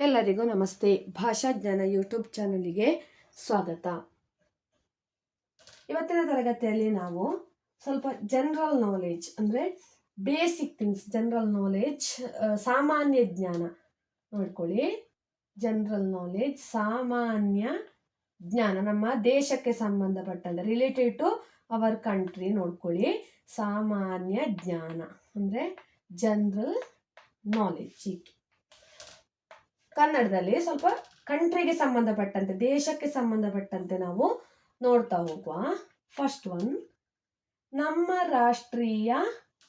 ಎಲ್ಲರಿಗೂ ನಮಸ್ತೆ. ಭಾಷಾಜ್ಞಾನ ಯೂಟ್ಯೂಬ್ ಚಾನಲಿಗೆ ಸ್ವಾಗತ. ಇವತ್ತಿನ ತರಗತಿಯಲ್ಲಿ ನಾವು ಸ್ವಲ್ಪ ಜನರಲ್ ನಾಲೆಜ್ ಅಂದರೆ ಬೇಸಿಕ್ ಥಿಂಗ್ಸ್ ಜನರಲ್ ನಾಲೆಜ್ ಸಾಮಾನ್ಯ ಜ್ಞಾನ ನೋಡ್ಕೊಳ್ಳಿ. ಜನರಲ್ ನಾಲೆಜ್ ಸಾಮಾನ್ಯ ಜ್ಞಾನ, ನಮ್ಮ ದೇಶಕ್ಕೆ ಸಂಬಂಧಪಟ್ಟಂತೆ ರಿಲೇಟೆಡ್ ಟು ಅವರ್ ಕಂಟ್ರಿ ನೋಡ್ಕೊಳ್ಳಿ. ಸಾಮಾನ್ಯ ಜ್ಞಾನ ಅಂದರೆ ಜನರಲ್ ನಾಲೆಜ್ ಕನ್ನಡದಲ್ಲಿ ಸ್ವಲ್ಪ ಕಂಟ್ರಿಗೆ ಸಂಬಂಧಪಟ್ಟಂತೆ, ದೇಶಕ್ಕೆ ಸಂಬಂಧಪಟ್ಟಂತೆ ನಾವು ನೋಡ್ತಾ ಹೋಗುವ. ಫಸ್ಟ್ ಒನ್ ನಮ್ಮ ರಾಷ್ಟ್ರೀಯ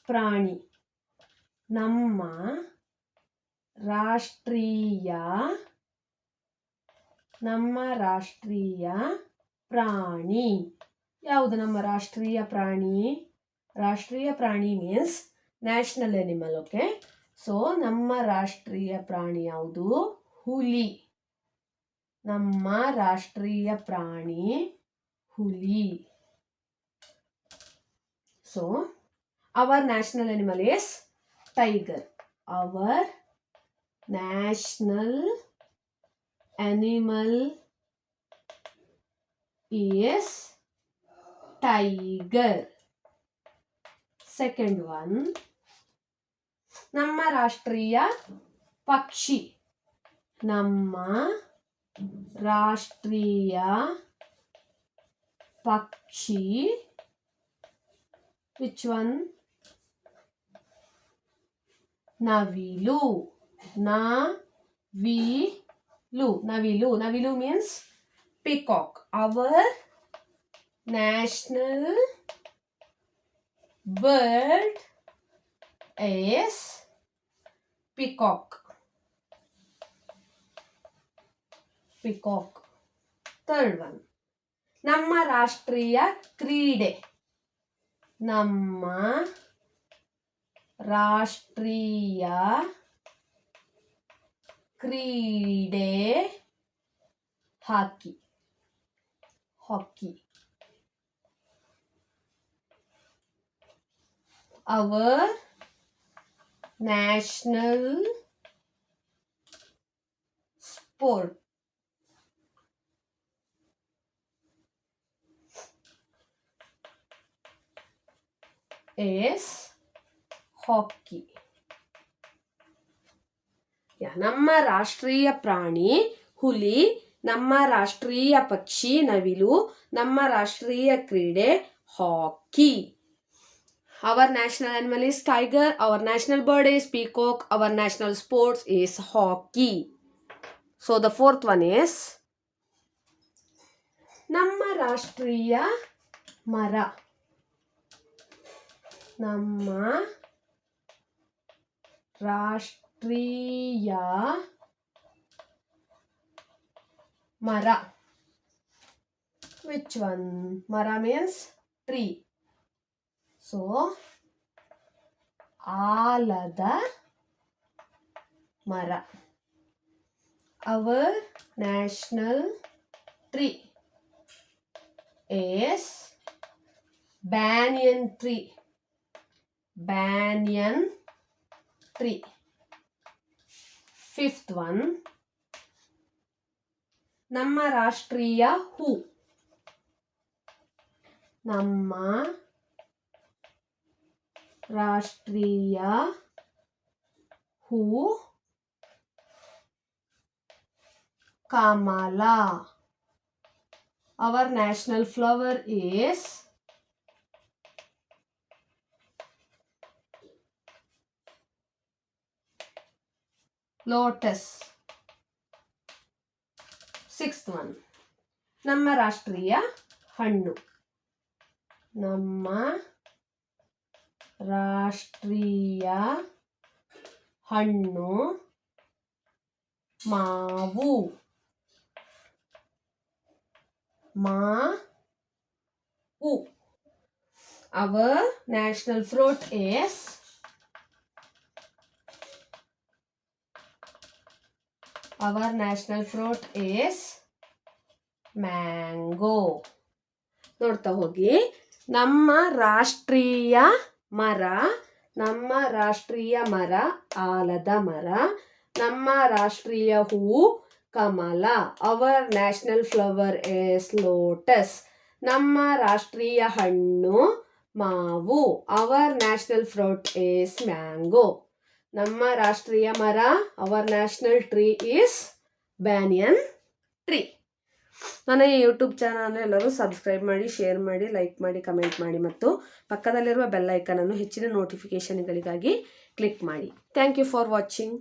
ಪ್ರಾಣಿ. ನಮ್ಮ ರಾಷ್ಟ್ರೀಯ ನಮ್ಮ ರಾಷ್ಟ್ರೀಯ ಪ್ರಾಣಿ. ಯಾವುದು ನಮ್ಮ ರಾಷ್ಟ್ರೀಯ ಪ್ರಾಣಿ? ರಾಷ್ಟ್ರೀಯ ಪ್ರಾಣಿ means national animal okay so ನಮ್ಮ ರಾಷ್ಟ್ರೀಯ ಪ್ರಾಣಿ ಯಾವುದು? ಹುಲಿ ನಮ್ಮ ರಾಷ್ಟ್ರೀಯ ಪ್ರಾಣಿ ಹುಲಿ so our national animal is tiger our national animal is tiger second one ನಮ್ಮ ರಾಷ್ಟ್ರೀಯ ಪಕ್ಷಿ ನಮ್ಮ ರಾಷ್ಟ್ರೀಯ ಪಕ್ಷಿ. ವಿಚ್ ಒನ್ ನವಿಲು. ನವಿಲು. ನವಿಲು. ನವಿಲು means peacock our national bird is peacock. Peacock third one ನಮ್ಮ ರಾಷ್ಟ್ರೀಯ ಕ್ರೀಡೆ ನಮ್ಮ ರಾಷ್ಟ್ರೀಯ ಕ್ರೀಡೆ hockey hockey our national sport is hockey ಯಾ ನಮ್ಮ ರಾಷ್ಟ್ರೀಯ ಪ್ರಾಣಿ ಹುಲಿ ನಮ್ಮ ರಾಷ್ಟ್ರೀಯ ಪಕ್ಷಿ ನವಿಲು ನಮ್ಮ ರಾಷ್ಟ್ರೀಯ ಕ್ರೀಡೆ ಹಾಕಿ Our national animal is tiger. Our national bird is peacock. Our national sports is hockey. So the fourth one is ನಮ್ಮ ರಾಷ್ಟ್ರೀಯ ಮರ ನಮ್ಮ ರಾಷ್ಟ್ರೀಯ ಮರ ವಿಚ್ ಒನ್ ಮರ ಮೀನ್ಸ್ ಟ್ರೀ ಸೊ ಆಲದ ಮರ our national tree is banyan tree banyan tree fifth one ನಮ್ಮ ರಾಷ್ಟ್ರೀಯ ಹೂ ನಮ್ಮ ರಾಷ್ಟ್ರೀಯ ಹೂ ಕಮಲ our national flower is lotus sixth one ನಮ್ಮ ರಾಷ್ಟ್ರೀಯ ಹಣ್ಣು ನಮ್ಮ ರಾಷ್ಟ್ರೀಯ ಹಣ್ಣು ಮಾವು ಮಾವು our national fruit is our national fruit is mango ನೋಡ್ತಾ ಹೋಗಿ. ನಮ್ಮ ರಾಷ್ಟ್ರೀಯ ಮರ, ನಮ್ಮ ರಾಷ್ಟ್ರೀಯ ಮರ, ಆಲದ ಮರ, ನಮ್ಮ ರಾಷ್ಟ್ರೀಯ ಹೂವು ಕಮಲ. Our national flower is lotus ನಮ್ಮ ರಾಷ್ಟ್ರೀಯ ಹಣ್ಣು ಮಾವು. Our national fruit is mango ನಮ್ಮ ರಾಷ್ಟ್ರೀಯ ಮರ our national tree is banyan tree ನನ್ನ ಈ ಯೂಟ್ಯೂಬ್ ಚಾನಲ್ ಎಲ್ಲರೂ ಸಬ್ಸ್ಕ್ರೈಬ್ ಮಾಡಿ ಶೇರ್ ಮಾಡಿ ಲೈಕ್ ಮಾಡಿ ಕಮೆಂಟ್ ಮಾಡಿ ಮತ್ತು ಪಕ್ಕದಲ್ಲಿರುವ ಬೆಲ್ ಐಕನನ್ನು ಹೆಚ್ಚಿನ ನೋಟಿಫಿಕೇಷನ್ಗಳಿಗಾಗಿ ಕ್ಲಿಕ್ ಮಾಡಿ. Thank you for watching